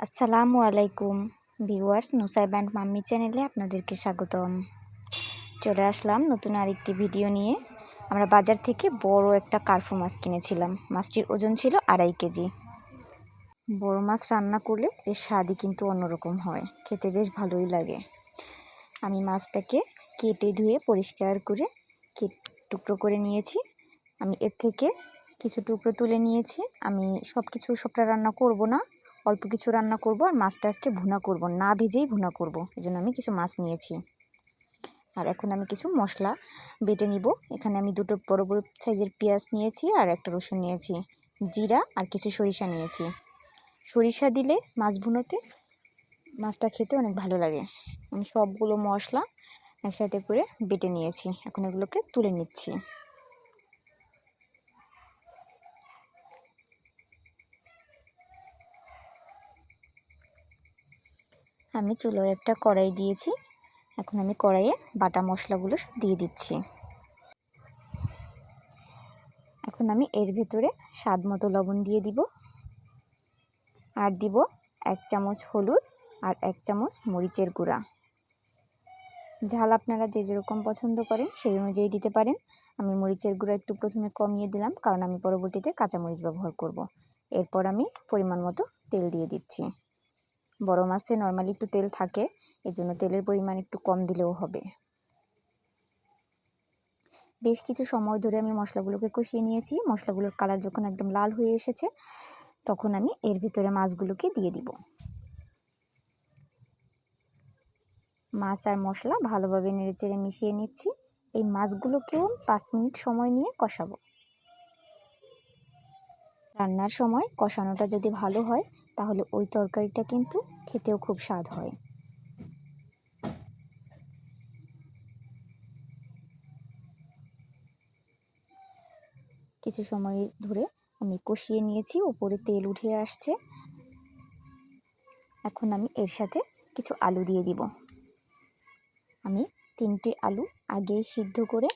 আসসালামু আলাইকুম viewers Nusair band mummy চ্যানেলে আপনাদেরকে স্বাগতম। চলে আসলাম নতুন আরেকটি ভিডিও নিয়ে। আমরা বাজার থেকে বড় একটা কার্ফু মাছ কিনেছিলাম। মাছটির ওজন ছিল আড়াই কেজি। বড় মাছ রান্না করলে এর স্বাদই কিন্তু অন্যরকম হয়। খেতে বেশ ভালোই লাগে। আমি মাছটাকে কেটে ধুয়ে পরিষ্কার করে টুকরো করে নিয়েছি। আমি এর থেকে কিছু টুকরো তুলে নিয়েছি। আমি সব কিছু সবটা রান্না করব না। অল্প কিছু রান্না করব আর মাছটা আজকে ভুনা করব, না ভেজেই ভুনা করব। এই জন্য আমি কিছু মাছ নিয়েছি। আর এখন আমি কিছু মশলা বেটে নিব। এখানে আমি দুটো বড় বড় সাইজের পেঁয়াজ নিয়েছি আর একটা রসুন নিয়েছি। জিরা আর কিছু সরিষা নিয়েছি। সরিষা দিলে মাছ ভুনোতে মাছটা খেতে অনেক ভালো লাগে। আমি সবগুলো মশলা একসাথে করে বেটে নিয়েছি। এখন এগুলোকে তুলে নিচ্ছি। আমি চুলোয় একটা কড়াই দিয়েছি। এখন আমি কড়াইয়ে বাটা মশলাগুলো দিয়ে দিচ্ছি। এখন আমি এর ভেতরে স্বাদ মতো লবণ দিয়ে দিব। আর দিব এক চামচ হলুদ আর এক চামচ মরিচের গুঁড়া। ঝাল আপনারা যে যেরকম পছন্দ করেন সেই অনুযায়ী দিতে পারেন। আমি মরিচের গুঁড়া একটু প্রথমে কমিয়ে দিলাম কারণ আমি পরবর্তীতে কাঁচামরিচ ব্যবহার করব। এরপর আমি পরিমাণ মতো তেল দিয়ে দিচ্ছি। বড় মাছে নর্মালি একটু তেল থাকে এই জন্য তেলের পরিমাণ একটু কম দিলেও হবে। বেশ কিছু সময় ধরে আমি মশলাগুলোকে কষিয়ে নিয়েছি। মশলাগুলোর কালার যখন একদম লাল হয়ে এসেছে, তখন আমি এর ভিতরে মাছগুলোকে দিয়ে দিব। মাছ আর মশলা ভালোভাবে নেড়েচেড়ে মিশিয়ে নিচ্ছি। এই মাছগুলোকেও পাঁচ মিনিট সময় নিয়ে কষাবো। রান্নার সময় কষানোটা যদি ভালো হয়, তাহলে ওই তরকারিটা কিন্তু খেতেও খুব স্বাদ হয়। কিছু সময় ধরে আমি কষিয়ে নিয়েছি উপরে তেল উঠে আসছে। এখন আমি এর সাথে কিছু আলু দিয়ে দিব। আমি তিনটে আলু আগেই সিদ্ধ করে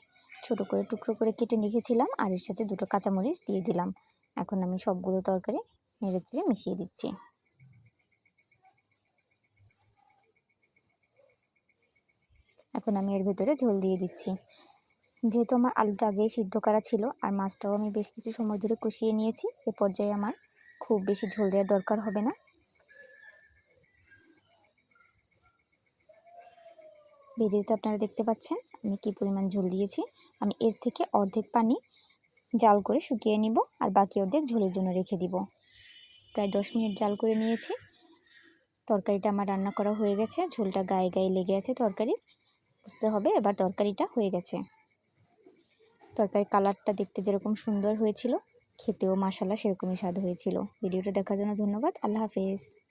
ছোট করে টুকরো করে কেটে রেখেছিলাম, আর এর সাথে দুটো কাঁচামরিচ দিয়ে দিলাম। এখন আমি সবগুলো তরকারি নেড়ে চেড়ে মিশিয়ে দিচ্ছি। এখন আমি এর ভেতরে ঝোল দিয়ে দিচ্ছি। যেহেতু আমার আলুটা আগেই সিদ্ধ করা ছিল আর মাছটাও আমি বেশ কিছু সময় ধরে কষিয়ে নিয়েছি, এ পর্যায়ে আমার খুব বেশি ঝোল দেওয়ার দরকার হবে না। ভিডিওতে আপনারা দেখতে পাচ্ছেন আমি কি পরিমাণ ঝোল দিয়েছি। আমি এর থেকে অর্ধেক পানি জাল করে শুকিয়ে নিব আর বাকি অর্ধেক ঝোলের জন্য রেখে দিব। প্রায় দশ মিনিট জাল করে নিয়েছি। তরকারিটা আমার রান্না করা হয়ে গেছে। ঝোলটা গায়ে গায়ে লেগে আছে তরকারি। বুঝতে হবে এবার তরকারিটা হয়ে গেছে। তরকারির কালারটা দেখতে যেরকম সুন্দর হয়েছিল, খেতেও মাসালা সেরকমই স্বাদ হয়েছিল। ভিডিওটা দেখার জন্য ধন্যবাদ। আল্লাহ হাফেজ।